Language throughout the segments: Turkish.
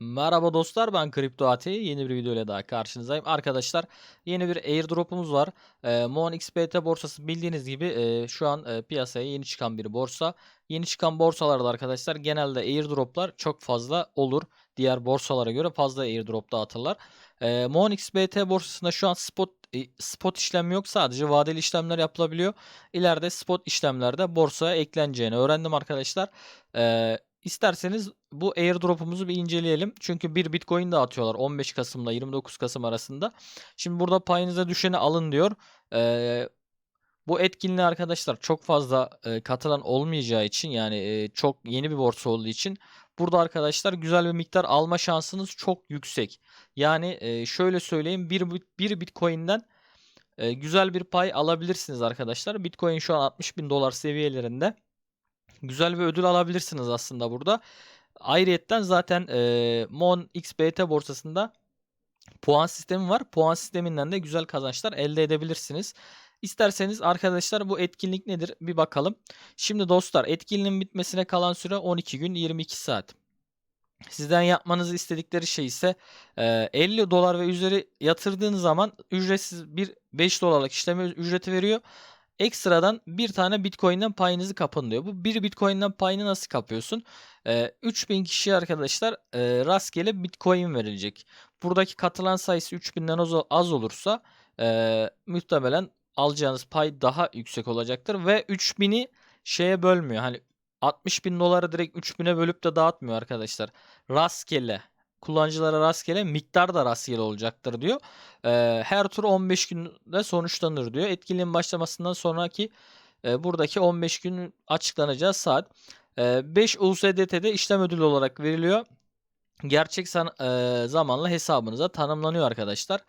Merhaba dostlar ben Kripto AT yeni bir video ile daha karşınızdayım. Arkadaşlar yeni bir airdrop'umuz var. Ee, Mon XBT borsası bildiğiniz gibi e, şu an e, piyasaya yeni çıkan bir borsa. Yeni çıkan borsalarda arkadaşlar genelde airdrop'lar çok fazla olur. Diğer borsalara göre fazla airdrop dağıtırlar. Ee, Mon XBT borsasında şu an spot e, spot işlem yok sadece vadeli işlemler yapılabiliyor. İleride spot işlemlerde borsaya ekleneceğini öğrendim arkadaşlar. Ee, İsterseniz bu airdrop'umuzu bir inceleyelim. Çünkü bir Bitcoin dağıtıyorlar 15 Kasım'la 29 Kasım arasında. Şimdi burada payınıza düşeni alın diyor. Ee, bu etkinliğe arkadaşlar çok fazla e, katılan olmayacağı için yani e, çok yeni bir borsa olduğu için burada arkadaşlar güzel bir miktar alma şansınız çok yüksek. Yani e, şöyle söyleyeyim bir, bir Bitcoin'den e, güzel bir pay alabilirsiniz arkadaşlar. Bitcoin şu an 60 bin dolar seviyelerinde güzel bir ödül alabilirsiniz aslında burada. Ayrıyetten zaten e, Mon XBT borsasında puan sistemi var. Puan sisteminden de güzel kazançlar elde edebilirsiniz. İsterseniz arkadaşlar bu etkinlik nedir bir bakalım. Şimdi dostlar etkinliğin bitmesine kalan süre 12 gün 22 saat. Sizden yapmanızı istedikleri şey ise 50 dolar ve üzeri yatırdığınız zaman ücretsiz bir 5 dolarlık işleme ücreti veriyor. Ekstradan bir tane Bitcoin'den payınızı kapın diyor. Bu bir Bitcoin'den payını nasıl kapıyorsun? Ee, 3000 kişi arkadaşlar e, rastgele Bitcoin verilecek. Buradaki katılan sayısı 3000'den az, az olursa e, muhtemelen alacağınız pay daha yüksek olacaktır. Ve 3000'i şeye bölmüyor. Hani 60 bin doları direkt 3000'e bölüp de dağıtmıyor arkadaşlar. Rastgele kullanıcılara rastgele miktar da rastgele olacaktır diyor. E, her tur 15 günde sonuçlanır diyor. Etkinliğin başlamasından sonraki e, buradaki 15 gün açıklanacağı saat. E, 5 USDT'de işlem ödülü olarak veriliyor. Gerçek san, e, zamanla hesabınıza tanımlanıyor arkadaşlar.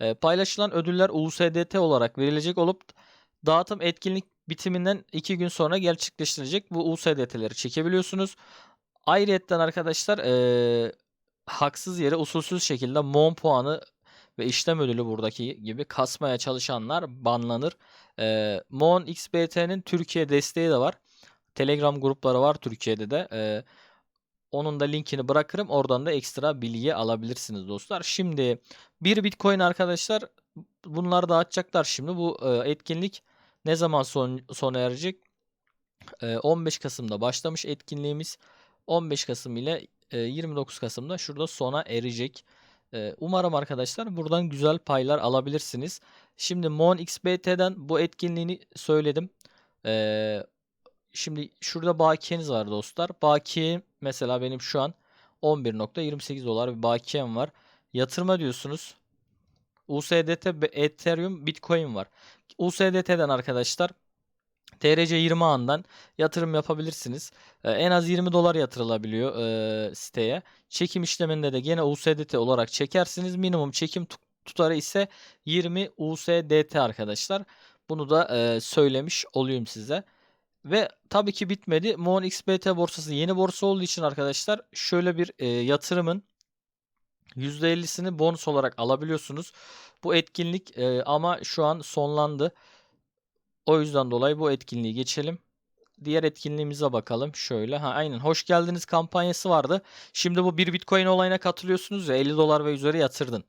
E, paylaşılan ödüller USDT olarak verilecek olup dağıtım etkinlik bitiminden 2 gün sonra gerçekleştirecek. Bu USDT'leri çekebiliyorsunuz. Ayrıyetten arkadaşlar haksız yere usulsüz şekilde mon puanı ve işlem ödülü buradaki gibi kasmaya çalışanlar banlanır. E, Mon XBT'nin Türkiye desteği de var. Telegram grupları var Türkiye'de de. E, onun da linkini bırakırım. Oradan da ekstra bilgi alabilirsiniz dostlar. Şimdi bir Bitcoin arkadaşlar bunları dağıtacaklar şimdi. Bu e, etkinlik ne zaman son, sona erecek? E, 15 Kasım'da başlamış etkinliğimiz. 15 Kasım ile 29 Kasım'da şurada sona erecek. Umarım arkadaşlar buradan güzel paylar alabilirsiniz. Şimdi Mon XBT'den bu etkinliğini söyledim. Şimdi şurada bakiyeniz var dostlar. Bakiye mesela benim şu an 11.28 dolar bir bakiyem var. Yatırma diyorsunuz. USDT, Ethereum, Bitcoin var. USDT'den arkadaşlar TRC20 ağından yatırım yapabilirsiniz. Ee, en az 20 dolar yatırılabiliyor e, siteye. Çekim işleminde de gene USDT olarak çekersiniz. Minimum çekim tutarı ise 20 USDT arkadaşlar. Bunu da e, söylemiş olayım size. Ve tabii ki bitmedi. Mon XBT borsası yeni borsa olduğu için arkadaşlar şöyle bir e, yatırımın %50'sini bonus olarak alabiliyorsunuz. Bu etkinlik ama şu an sonlandı. O yüzden dolayı bu etkinliği geçelim. Diğer etkinliğimize bakalım. Şöyle. Ha aynen. Hoş geldiniz kampanyası vardı. Şimdi bu bir Bitcoin olayına katılıyorsunuz ya 50 dolar ve üzeri yatırdın.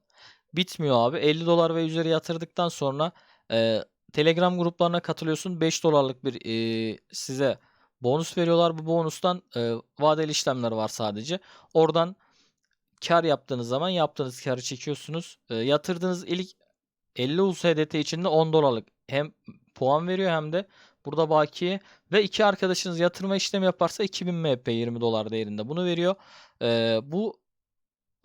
Bitmiyor abi. 50 dolar ve üzeri yatırdıktan sonra e, Telegram gruplarına katılıyorsun. 5 dolarlık bir e, size bonus veriyorlar. Bu bonustan e, vadeli işlemler var sadece. Oradan kar yaptığınız zaman yaptığınız karı çekiyorsunuz. E, yatırdığınız ilk 50 USDT içinde 10 dolarlık hem puan veriyor hem de burada bakiye ve iki arkadaşınız yatırma işlemi yaparsa 2000 MP 20 dolar değerinde bunu veriyor. Ee, bu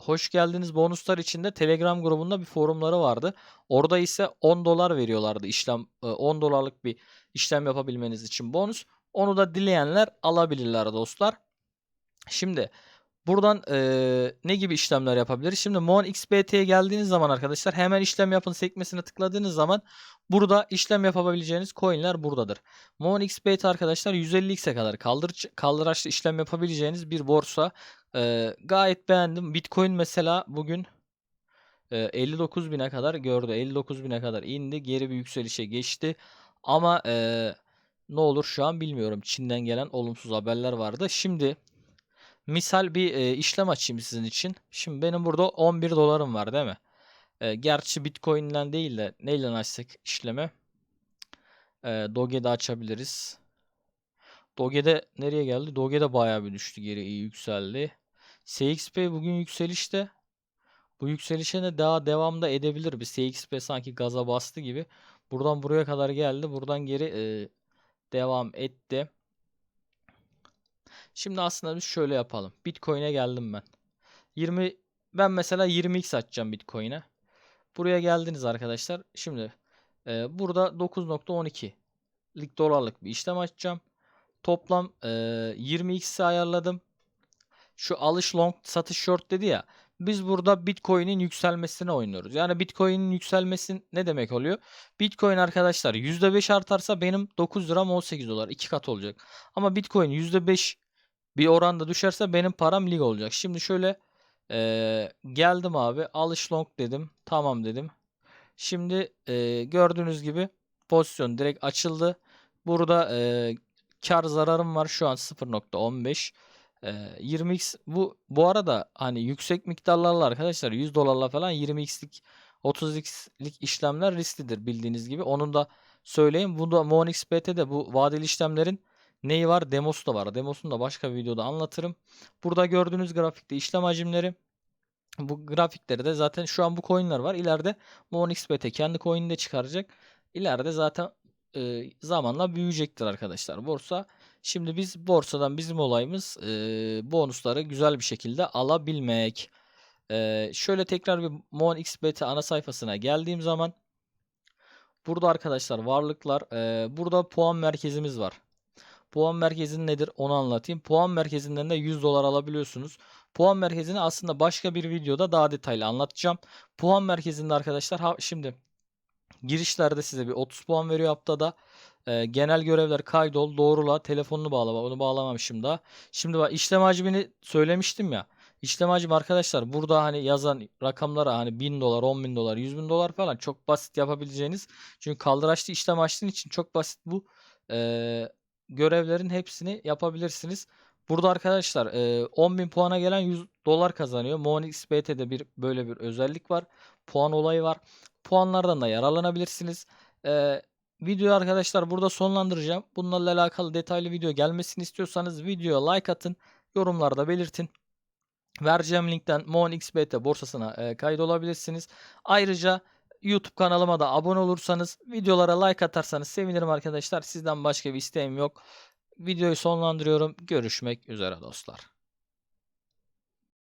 hoş geldiniz bonuslar içinde Telegram grubunda bir forumları vardı. Orada ise 10 dolar veriyorlardı işlem 10 dolarlık bir işlem yapabilmeniz için bonus. Onu da dileyenler alabilirler dostlar. Şimdi Buradan e, ne gibi işlemler yapabiliriz? Şimdi Mon XBT'ye geldiğiniz zaman arkadaşlar hemen işlem yapın sekmesine tıkladığınız zaman burada işlem yapabileceğiniz coinler buradadır. Mon XBT arkadaşlar 150x'e kadar kaldır, kaldıraçlı işlem yapabileceğiniz bir borsa. E, gayet beğendim. Bitcoin mesela bugün e, 59 bine kadar gördü. 59 bine kadar indi. Geri bir yükselişe geçti. Ama e, ne olur şu an bilmiyorum. Çin'den gelen olumsuz haberler vardı. Şimdi misal bir e, işlem açayım sizin için. Şimdi benim burada 11 dolarım var değil mi? E, gerçi Bitcoin'den değil de neyle açsak işlemi? E, Doge'de açabiliriz. Doge'de nereye geldi? Doge'de bayağı bir düştü geri iyi yükseldi. CXP bugün yükselişte. Bu yükselişe de daha devamda edebilir. Bir CXP sanki gaza bastı gibi. Buradan buraya kadar geldi. Buradan geri e, devam etti. Şimdi aslında biz şöyle yapalım. Bitcoin'e geldim ben. 20 ben mesela 20x açacağım Bitcoin'e. Buraya geldiniz arkadaşlar. Şimdi e, burada 9.12'lik dolarlık bir işlem açacağım. Toplam e, 20x'i ayarladım. Şu alış long satış short dedi ya. Biz burada Bitcoin'in yükselmesine oynuyoruz. Yani Bitcoin'in yükselmesi ne demek oluyor? Bitcoin arkadaşlar %5 artarsa benim 9 liram 18 dolar. 2 kat olacak. Ama Bitcoin %5 bir oranda düşerse benim param lig olacak. Şimdi şöyle eee, geldim abi. Alış long dedim. Tamam dedim. Şimdi eee, gördüğünüz gibi pozisyon direkt açıldı. Burada eee kar zararım var şu an 0.15. Eee, 20x bu bu arada hani yüksek miktarlarla arkadaşlar 100 dolarla falan 20x'lik 30x'lik işlemler risklidir bildiğiniz gibi. Onun da söyleyeyim. Bunda MonXBT'de bu vadeli işlemlerin neyi var? Demosu da var. Demosunu da başka bir videoda anlatırım. Burada gördüğünüz grafikte işlem hacimleri. Bu grafikleri de zaten şu an bu coinler var. İleride MonXBT kendi coin'ini de çıkaracak. İleride zaten e, zamanla büyüyecektir arkadaşlar borsa. Şimdi biz borsadan bizim olayımız e, bonusları güzel bir şekilde alabilmek. E, şöyle tekrar bir MonXBT ana sayfasına geldiğim zaman burada arkadaşlar varlıklar e, burada puan merkezimiz var. Puan merkezi nedir onu anlatayım. Puan merkezinden de 100 dolar alabiliyorsunuz. Puan merkezini aslında başka bir videoda daha detaylı anlatacağım. Puan merkezinde arkadaşlar ha, şimdi girişlerde size bir 30 puan veriyor haftada. Ee, genel görevler kaydol, doğrula, telefonunu bağla. Onu bağlamamışım daha. Şimdi bak işlem hacmini söylemiştim ya. İşlem hacmi arkadaşlar burada hani yazan rakamlara hani 1000 dolar, 10 bin dolar, 100 bin dolar falan çok basit yapabileceğiniz. Çünkü kaldıraçlı işlem açtığın için çok basit bu ee, görevlerin hepsini yapabilirsiniz. Burada arkadaşlar e, 10.000 puana gelen 100 dolar kazanıyor. MonXBT'de bir böyle bir özellik var. Puan olayı var. Puanlardan da yararlanabilirsiniz. E, videoyu arkadaşlar burada sonlandıracağım. Bunlarla alakalı detaylı video gelmesini istiyorsanız videoya like atın. Yorumlarda belirtin. Vereceğim linkten MonXBT borsasına e, kaydolabilirsiniz. Ayrıca YouTube kanalıma da abone olursanız, videolara like atarsanız sevinirim arkadaşlar. Sizden başka bir isteğim yok. Videoyu sonlandırıyorum. Görüşmek üzere dostlar.